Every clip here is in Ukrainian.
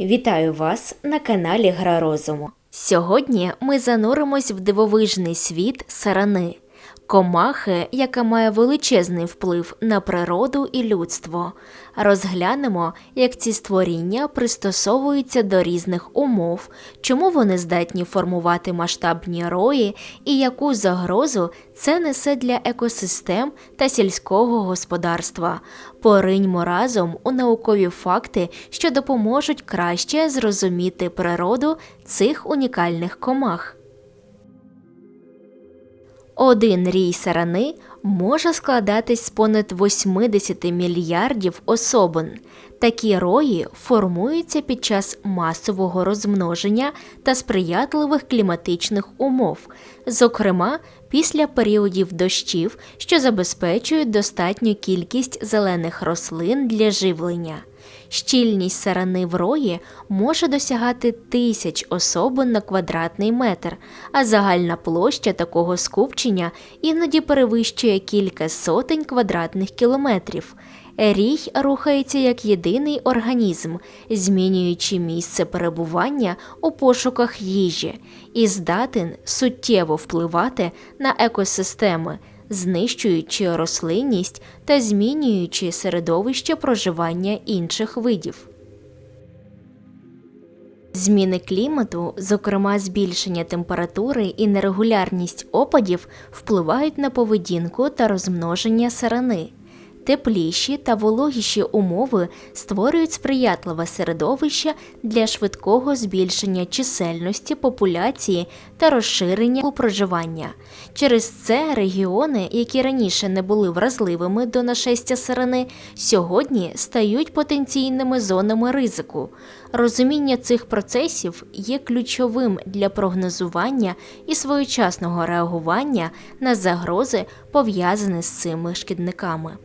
Вітаю вас на каналі Гра Розуму. Сьогодні ми зануримось в дивовижний світ сарани, комахи, яка має величезний вплив на природу і людство. Розглянемо, як ці створіння пристосовуються до різних умов, чому вони здатні формувати масштабні рої і яку загрозу це несе для екосистем та сільського господарства. Пориньмо разом у наукові факти, що допоможуть краще зрозуміти природу цих унікальних комах. Один рій сарани може складатись з понад 80 мільярдів особин. Такі рої формуються під час масового розмноження та сприятливих кліматичних умов, зокрема після періодів дощів, що забезпечують достатню кількість зелених рослин для живлення. Щільність сарани в рої може досягати тисяч особин на квадратний метр, а загальна площа такого скупчення іноді перевищує кілька сотень квадратних кілометрів. Рій рухається як єдиний організм, змінюючи місце перебування у пошуках їжі, і здатен суттєво впливати на екосистеми, знищуючи рослинність та змінюючи середовище проживання інших видів. Зміни клімату, зокрема збільшення температури і нерегулярність опадів, впливають на поведінку та розмноження сарани. Тепліші та вологіші умови створюють сприятливе середовище для швидкого збільшення чисельності популяції та розширення проживання. Через це регіони, які раніше не були вразливими до нашестя сирени, сьогодні стають потенційними зонами ризику. Розуміння цих процесів є ключовим для прогнозування і своєчасного реагування на загрози, пов'язані з цими шкідниками.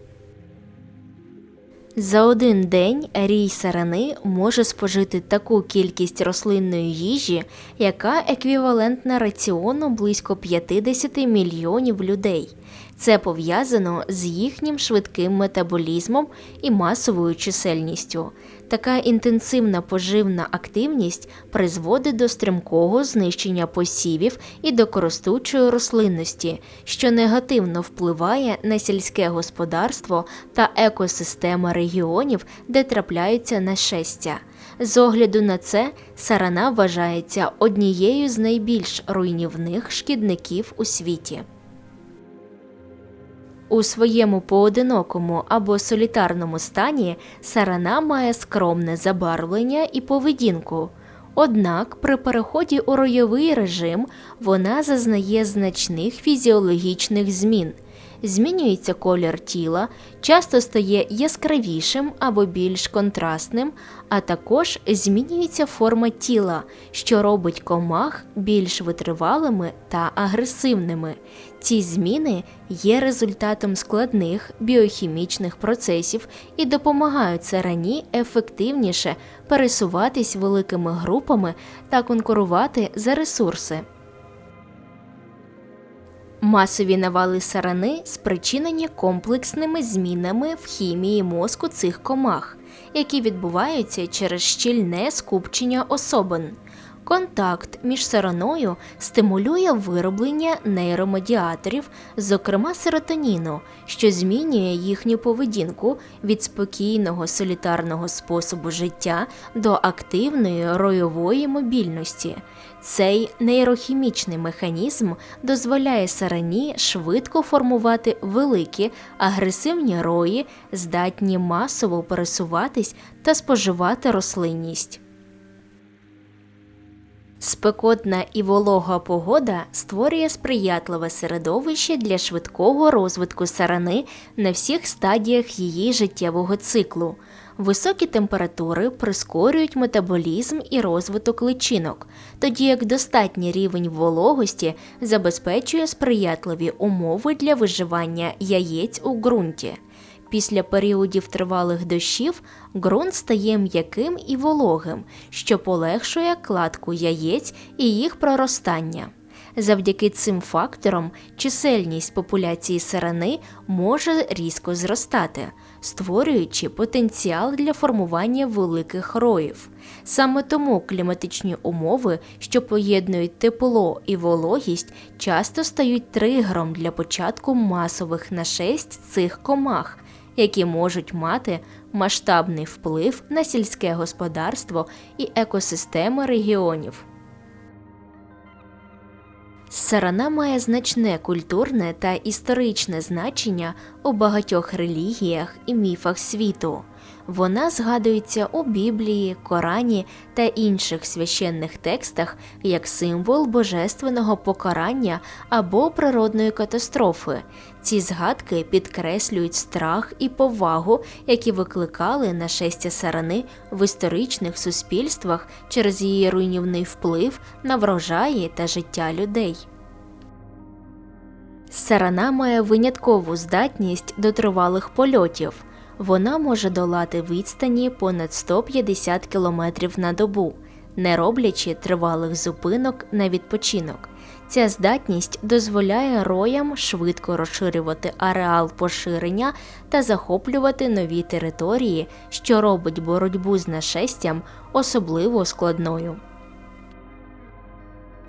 За один день рій сарани може спожити таку кількість рослинної їжі, яка еквівалентна раціону близько 50 мільйонів людей. Це пов'язано з їхнім швидким метаболізмом і масовою чисельністю. Така інтенсивна поживна активність призводить до стрімкого знищення посівів і до коростучої рослинності, що негативно впливає на сільське господарство та екосистеми регіонів, де трапляються нашестя. З огляду на це сарана вважається однією з найбільш руйнівних шкідників у світі. У своєму поодинокому або солітарному стані сарана має скромне забарвлення і поведінку. Однак при переході у ройовий режим вона зазнає значних фізіологічних змін. Змінюється колір тіла, часто стає яскравішим або більш контрастним, а також змінюється форма тіла, що робить комах більш витривалими та агресивними. Ці зміни є результатом складних біохімічних процесів і допомагають сарані ефективніше пересуватись великими групами та конкурувати за ресурси. Масові навали сарани спричинені комплексними змінами в хімії мозку цих комах, які відбуваються через щільне скупчення особин. Контакт між сараною стимулює вироблення нейромедіаторів, зокрема серотоніну, що змінює їхню поведінку від спокійного солітарного способу життя до активної ройової мобільності. Цей нейрохімічний механізм дозволяє сарані швидко формувати великі агресивні рої, здатні масово пересуватись та споживати рослинність. Спекотна і волога погода створює сприятливе середовище для швидкого розвитку сарани на всіх стадіях її життєвого циклу. Високі температури прискорюють метаболізм і розвиток личинок, тоді як достатній рівень вологості забезпечує сприятливі умови для виживання яєць у ґрунті. Після періодів тривалих дощів ґрунт стає м'яким і вологим, що полегшує кладку яєць і їх проростання. Завдяки цим факторам чисельність популяції сарани може різко зростати, створюючи потенціал для формування великих роїв. Саме тому кліматичні умови, що поєднують тепло і вологість, часто стають тригером для початку масових нашесть цих комах, які можуть мати масштабний вплив на сільське господарство і екосистеми регіонів. Сарана має значне культурне та історичне значення у багатьох релігіях і міфах світу. Вона згадується у Біблії, Корані та інших священних текстах як символ божественного покарання або природної катастрофи. Ці згадки підкреслюють страх і повагу, які викликали нашестя сарани в історичних суспільствах через її руйнівний вплив на врожаї та життя людей. Сарана має виняткову здатність до тривалих польотів. Вона може долати відстані понад 150 км на добу, не роблячи тривалих зупинок на відпочинок. Ця здатність дозволяє роям швидко розширювати ареал поширення та захоплювати нові території, що робить боротьбу з нашестям особливо складною.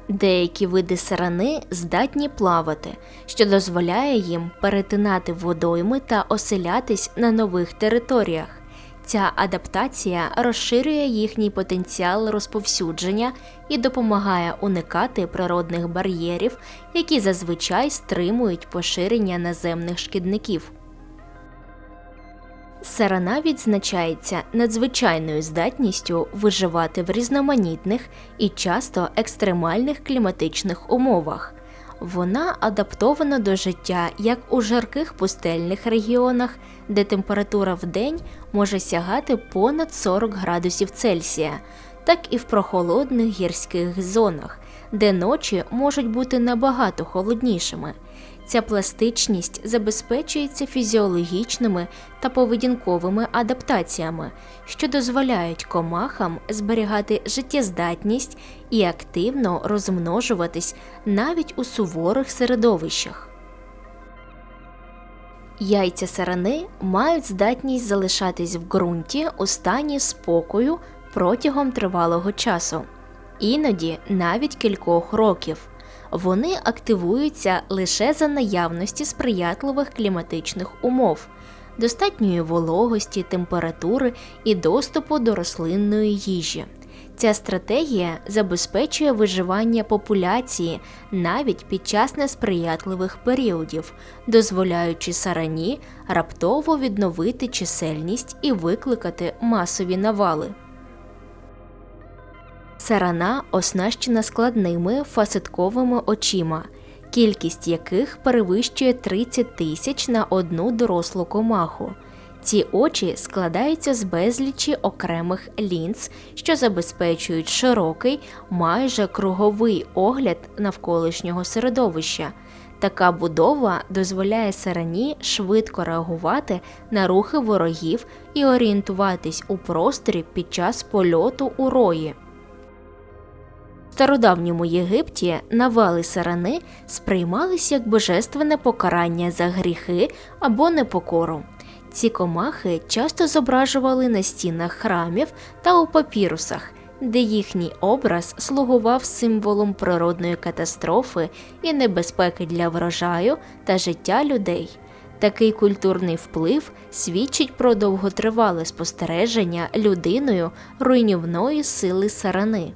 Деякі види сарани здатні плавати, що дозволяє їм перетинати водойми та оселятись на нових територіях. Ця адаптація розширює їхній потенціал розповсюдження і допомагає уникати природних бар'єрів, які зазвичай стримують поширення наземних шкідників. Сарана відзначається надзвичайною здатністю виживати в різноманітних і часто екстремальних кліматичних умовах. Вона адаптована до життя як у жарких пустельних регіонах, де температура в день може сягати понад 40 градусів Цельсія, так і в прохолодних гірських зонах, де ночі можуть бути набагато холоднішими. Ця пластичність забезпечується фізіологічними та поведінковими адаптаціями, що дозволяють комахам зберігати життєздатність і активно розмножуватись навіть у суворих середовищах. Яйця сарани мають здатність залишатись в ґрунті у стані спокою протягом тривалого часу, іноді навіть кількох років. Вони активуються лише за наявності сприятливих кліматичних умов, достатньої вологості, температури і доступу до рослинної їжі. Ця стратегія забезпечує виживання популяції навіть під час несприятливих періодів, дозволяючи сарані раптово відновити чисельність і викликати масові навали. Сарана оснащена складними фасетковими очима, кількість яких перевищує 30 тисяч на одну дорослу комаху. Ці очі складаються з безлічі окремих лінз, що забезпечують широкий, майже круговий огляд навколишнього середовища. Така будова дозволяє сарані швидко реагувати на рухи ворогів і орієнтуватись у просторі під час польоту у рої. В стародавньому Єгипті навали сарани сприймались як божественне покарання за гріхи або непокору. Ці комахи часто зображували на стінах храмів та у папірусах, де їхній образ слугував символом природної катастрофи і небезпеки для врожаю та життя людей. Такий культурний вплив свідчить про довготривале спостереження людиною руйнівної сили сарани.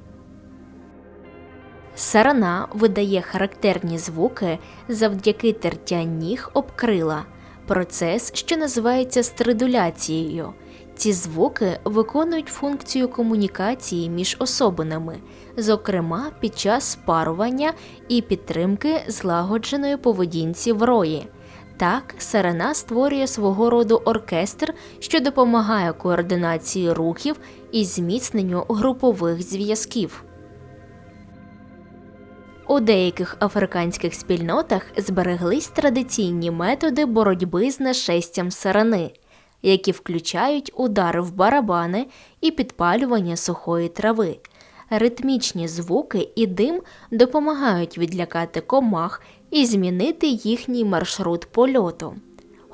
Сарана видає характерні звуки завдяки тертя ніг об крила, процес, що називається стридуляцією. Ці звуки виконують функцію комунікації між особинами, зокрема під час спарування і підтримки злагодженої поведінці в рої. Так, сарана створює свого роду оркестр, що допомагає координації рухів і зміцненню групових зв'язків. У деяких африканських спільнотах збереглись традиційні методи боротьби з нашестям сарани, які включають удари в барабани і підпалювання сухої трави. ритмічні звуки і дим допомагають відлякати комах і змінити їхній маршрут польоту.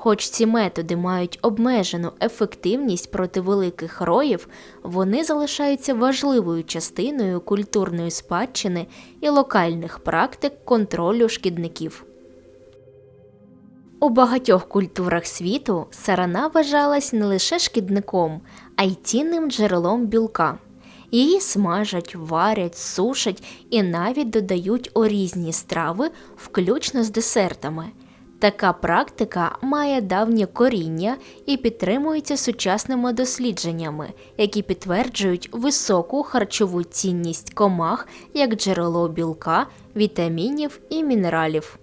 Хоч ці методи мають обмежену ефективність проти великих роїв, вони залишаються важливою частиною культурної спадщини і локальних практик контролю шкідників. У багатьох культурах світу сарана вважалась не лише шкідником, а й цінним джерелом білка. Її смажать, варять, сушать і навіть додають у різні страви, включно з десертами. Така практика має давнє коріння і підтримується сучасними дослідженнями, які підтверджують високу харчову цінність комах як джерело білка, вітамінів і мінералів.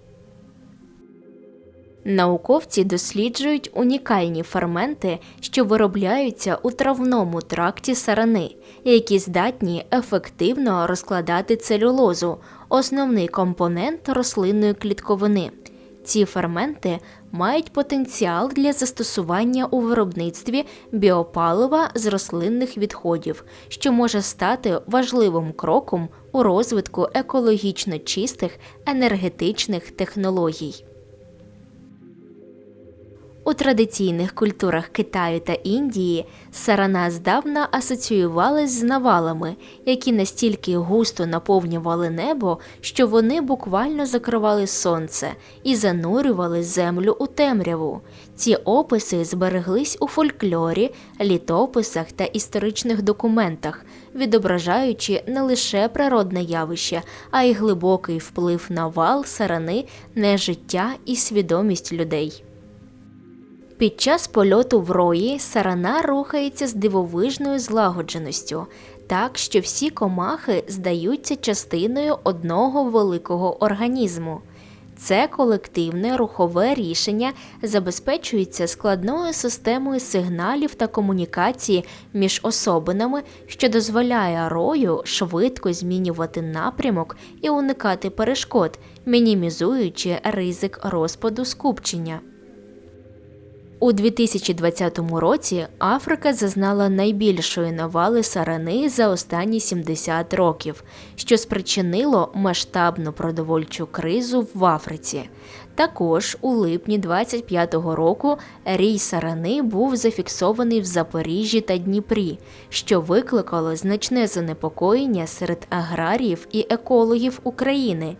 Науковці досліджують унікальні ферменти, що виробляються у травному тракті сарани, які здатні ефективно розкладати целюлозу, основний компонент рослинної клітковини. Ці ферменти мають потенціал для застосування у виробництві біопалива з рослинних відходів, що може стати важливим кроком у розвитку екологічно чистих енергетичних технологій. У традиційних культурах Китаю та Індії сарана здавна асоціювалась з навалами, які настільки густо наповнювали небо, що вони буквально закривали сонце і занурювали землю у темряву. Ці описи збереглись у фольклорі, літописах та історичних документах, відображаючи не лише природне явище, а й глибокий вплив навал сарани на життя і свідомість людей. Під час польоту в рої сарана рухається з дивовижною злагодженістю, так що всі комахи здаються частиною одного великого організму. Це колективне рухове рішення забезпечується складною системою сигналів та комунікації між особинами, що дозволяє рою швидко змінювати напрямок і уникати перешкод, мінімізуючи ризик розпаду скупчення. У 2020 році Африка зазнала найбільшої навали сарани за останні 70 років, що спричинило масштабну продовольчу кризу в Африці. Також у липні 25-го року рій сарани був зафіксований в Запоріжжі та Дніпрі, що викликало значне занепокоєння серед аграріїв і екологів України.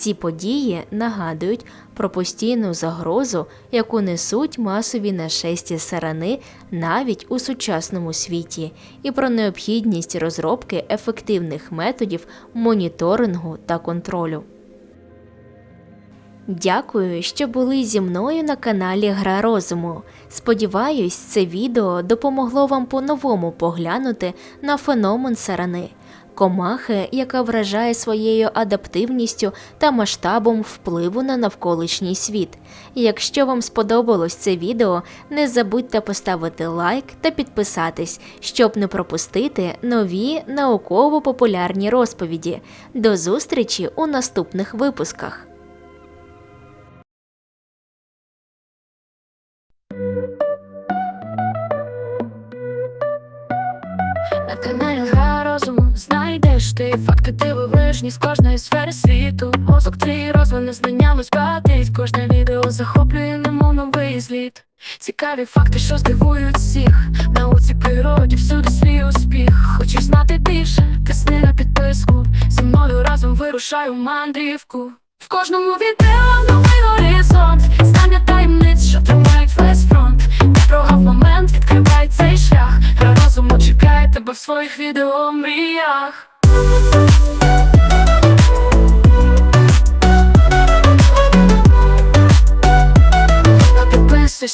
Ці події нагадують про постійну загрозу, яку несуть масові нашесті сарани навіть у сучасному світі, і про необхідність розробки ефективних методів моніторингу та контролю. Дякую, що були зі мною на каналі Гра Розуму. Сподіваюсь, це відео допомогло вам по-новому поглянути на феномен сарани комахи, яка вражає своєю адаптивністю та масштабом впливу на навколишній світ. Якщо вам сподобалось це відео, не забудьте поставити лайк та підписатись, щоб не пропустити нові науково-популярні розповіді. До зустрічі у наступних випусках. На каналі Гра розуму знайдеш ти факти ти дивовижні з кожної сфери світу. Мозок твій розвине знаннями спатить. Кожне відео захоплює немов новий зліт. Цікаві факти, що здивують всіх. Науці природі всюди свій успіх. Хочеш знати більше? Тисни на підписку. Зі мною разом вирушаю мандрівку. В кожному відео новий горизонт. Знання таємниць, що тримають